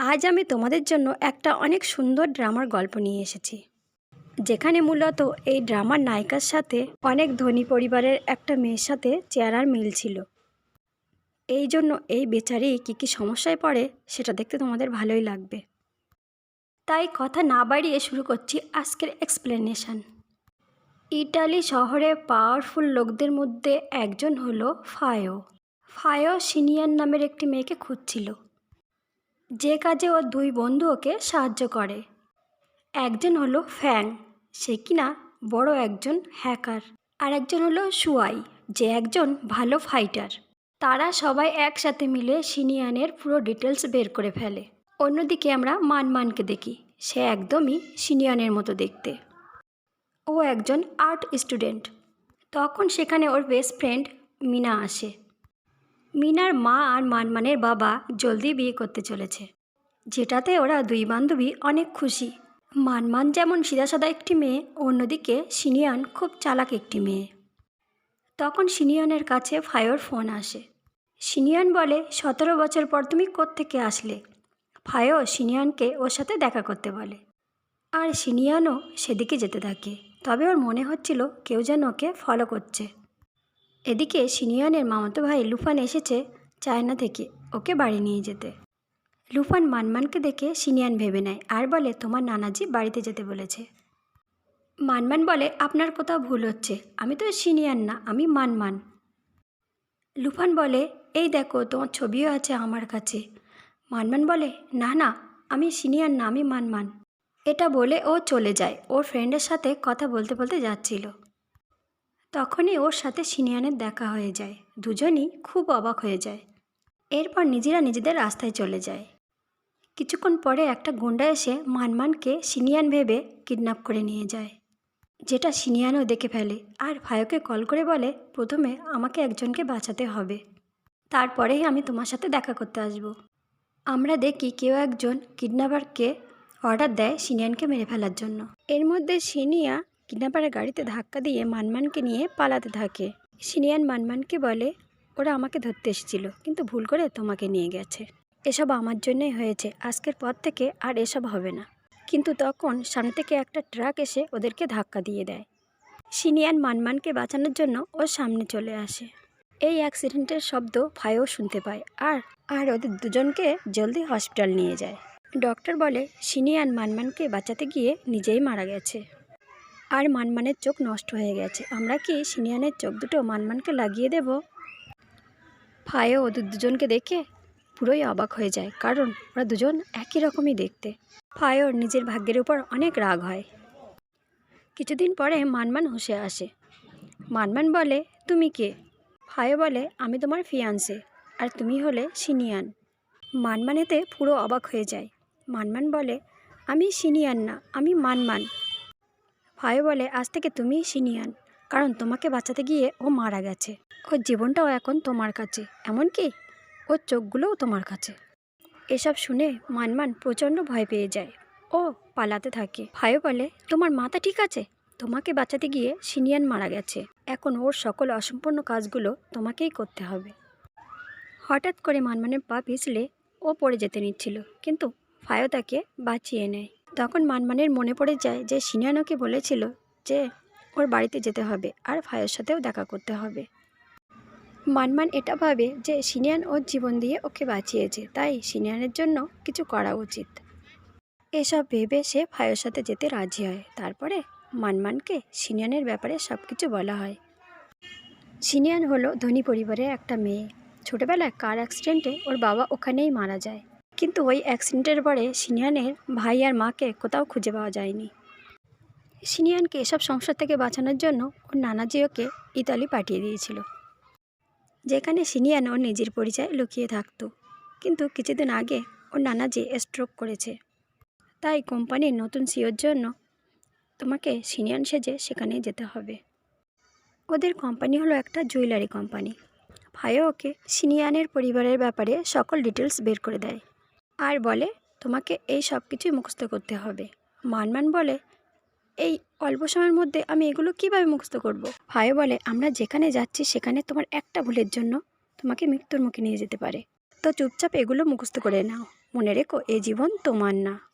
আজ আমি তোমাদের জন্য একটা অনেক সুন্দর ড্রামার গল্প নিয়ে এসেছি। যেখানে মূলত এই ড্রামার নায়িকার সাথে অনেক ধনী পরিবারের একটা মেয়ের সাথে চেহারার মিল ছিল। এই জন্য এই বেচারি কী কী সমস্যায় পড়ে সেটা দেখতে তোমাদের ভালোই লাগবে। তাই কথা না বাড়িয়ে শুরু করছি আজকের এক্সপ্লেনেশন ইটালি শহরে পাওয়ারফুল লোকদের মধ্যে একজন হলো ফায়ো। ফায়ো সিনিয়র নামের একটি মেয়েকে খুঁজছিল। যে কাজে ওর দুই বন্ধু ওকে সাহায্য করে। একজন হলো ফ্যাং সে কিনা বড় একজন হ্যাকার। আর একজন হলো সুয়াই যে একজন ভালো ফাইটার। তারা সবাই একসাথে মিলে সিনিয়ানের পুরো ডিটেলস বের করে ফেলে। অন্যদিকে আমরা মানমানকে দেখি, সে একদমই সিনিয়ানের মতো দেখতে। ও একজন আর্ট স্টুডেন্ট। তখন সেখানে ওর বেস্ট ফ্রেন্ড মিনা আসে। মিনার মা আর মানমানের বাবা জলদি বিয়ে করতে চলেছে, যেটাতে ওরা দুই বান্ধবী অনেক খুশি। মানমান যেমন সিধাসাদা একটি মেয়ে, অন্যদিকে সিনিয়ান খুব চালাক একটি মেয়ে। তখন সিনিয়নের কাছে ফায়োর ফোন আসে। সিনিয়ন বলে, সতেরো বছর পর তুমি কোত্থেকে আসলে? ফায়ো সিনিয়নকে ওর সাথে দেখা করতে বলে। আর সিনিয়নও সেদিকে যেতে থাকে। তবে ওর মনে হচ্ছিল কেউ যেন ওকে ফলো করছে। এদিকে সিনিয়নের মামাতো ভাই লুফান এসেছে চায়না থেকে, ওকে বাড়ি নিয়ে যেতে। লুফান মানমানকে দেখে সিনিয়ান ভেবে নেয়, আর বলে, তোমার নানাজি বাড়িতে যেতে বলেছে। মানমান বলে, আপনার কোথাও ভুল হচ্ছে, আমি তো সিনিয়ান না, আমি মানমান। লুফান বলে, এই দেখো, তোমার ছবিও আছে আমার কাছে। মানমান বলে, না না, আমি সিনিয়র না, আমি মানমান। এটা বলে ও চলে যায়। ওর ফ্রেন্ডের সাথে কথা বলতে বলতে যাচ্ছিল। তখনই ওর সাথে সিনিয়ানের দেখা হয়ে যায়। দুজনই খুব অবাক হয়ে যায়। এরপর নিজেরা নিজেদের রাস্তায় চলে যায়। কিছুক্ষণ পরে একটা গুন্ডা এসে মানমানকে সিনিয়ান ভেবে কিডন্যাপ করে নিয়ে যায়। যেটা সিনিয়ানও দেখে ফেলে আর ভায়োকে কল করে বলে, প্রথমে আমাকে একজনকে বাঁচাতে হবে। তারপরেই আমি তোমার সাথে দেখা করতে আসব। আমরা দেখি কেউ একজন কিডন্যাপারকে অর্ডার দেয় সিনিয়ানকে মেরে ফেলার জন্য। এর মধ্যে সিনিয়া কিডন্যাপারের গাড়িতে ধাক্কা দিয়ে মানমানকে নিয়ে পালাতে থাকে। সিনিয়ান মানমানকে বলে, ওরা আমাকে ধরতে এসেছিল, কিন্তু ভুল করে তোমাকে নিয়ে গেছে। এসব আমার জন্যই হয়েছে, আজকের পর থেকে আর এসব হবে না। কিন্তু তখন সামনে থেকে একটা ট্রাক এসে ওদেরকে ধাক্কা দিয়ে দেয়। সিনিয়ান মানমানকে বাঁচানোর জন্য ওর সামনে চলে আসে। এই অ্যাক্সিডেন্টের শব্দ ভাইও শুনতে পায় আর আর ওদের দুজনকে জলদি হসপিটাল নিয়ে যায়। ডক্টর বলে সিনিয়ান মানমানকে বাঁচাতে গিয়ে নিজেই মারা গেছে। আর মানমানের চোখ নষ্ট হয়ে গেছে। আমরা কি সিনিয়ানের চোখ দুটো মানমানকে লাগিয়ে দেব? ফায়ও ওদের দুজনকে দেখে পুরোই অবাক হয়ে যায়, কারণ ওরা দুজন একই রকমই দেখতে। ফায়োর নিজের ভাগ্যের উপর অনেক রাগ হয়। কিছুদিন পরে মানমান হুসে আসে। মানমান বলে, তুমি কে? ফায়ো বলে, আমি তোমার ফিয়ান্সে, আর তুমি হলে সিনিয়ান। মানমান এতে পুরো অবাক হয়ে যায়। মানমান বলে, আমি সিনিয়ান না, আমি মানমান। ফায়ো বলে, আজ থেকে তুমি সিনিয়ান কারণ তোমাকে বাঁচাতে গিয়ে ও মারা গেছে। ওর জীবনটাও এখন তোমার কাছে, এমনকি ওর চোখগুলোও তোমার কাছে এসব শুনে মানমান প্রচণ্ড ভয় পেয়ে যায়। ও পালাতে থাকে। ভাইও বলে, তোমার মাথা ঠিক আছে? তোমাকে বাঁচাতে গিয়ে সিনিয়ান মারা গেছে। এখন ওর সকল অসম্পূর্ণ কাজগুলো তোমাকেই করতে হবে হঠাৎ করে মানমানের পা পিছলে ও পড়ে যেতে নিচ্ছিল, কিন্তু ফায়ো তাকে বাঁচিয়ে নেয়। তখন মানমানের মনে পড়ে যায় যে সিনিয়ান ওকে বলেছিল যে ওর বাড়িতে যেতে হবে আর ফায়োর সাথেও দেখা করতে হবে। মানমান এটা ভাবে যে সিনিয়ান ওর জীবন দিয়ে ওকে বাঁচিয়েছে, তাই সিনিয়ানের জন্য কিছু করা উচিত। এসব ভেবে সে ফায়ের সাথে যেতে রাজি হয়। তারপরে মানমানকে সিনিয়ানের ব্যাপারে সব কিছু বলা হয়। সিনিয়ান হলো ধনী পরিবারের একটা মেয়ে। ছোটোবেলায় কার অ্যাক্সিডেন্টে ওর বাবা ওখানেই মারা যায়। কিন্তু ওই অ্যাক্সিডেন্টের পরে সিনিয়ানের ভাই আর মাকে কোথাও খুঁজে পাওয়া যায়নি। সিনিয়ানকে এসব সংসার থেকে বাঁচানোর জন্য ওর নানাজি ওকে ইতালি পাঠিয়ে দিয়েছিল। যেখানে সিনিয়ান ওর নিজের পরিচয় লুকিয়ে থাকতো। কিন্তু কিছুদিন আগে ওর নানাজি স্ট্রোক করেছে। তাই কোম্পানির নতুন সিওর জন্য তোমাকে সিনিয়ান সেজে সেখানে যেতে হবে। ওদের কোম্পানি হলো একটা জুয়েলারি কোম্পানি। ভাইও ওকে সিনিয়ানের পরিবারের ব্যাপারে সকল ডিটেলস বের করে দেয়। আর বলে, তোমাকে এই সব কিছুই মুখস্থ করতে হবে। মানমান বলে, এই অল্প সময়ের মধ্যে আমি এগুলো কীভাবে মুখস্থ করব। ভাই বলে, আমরা যেখানে যাচ্ছি সেখানে তোমার একটা ভুলের জন্য তোমাকে মৃত্যুর মুখে নিয়ে যেতে পারে। তো চুপচাপ এগুলো মুখস্থ করে নাও। মনে রেখো, এ জীবন তোমার না।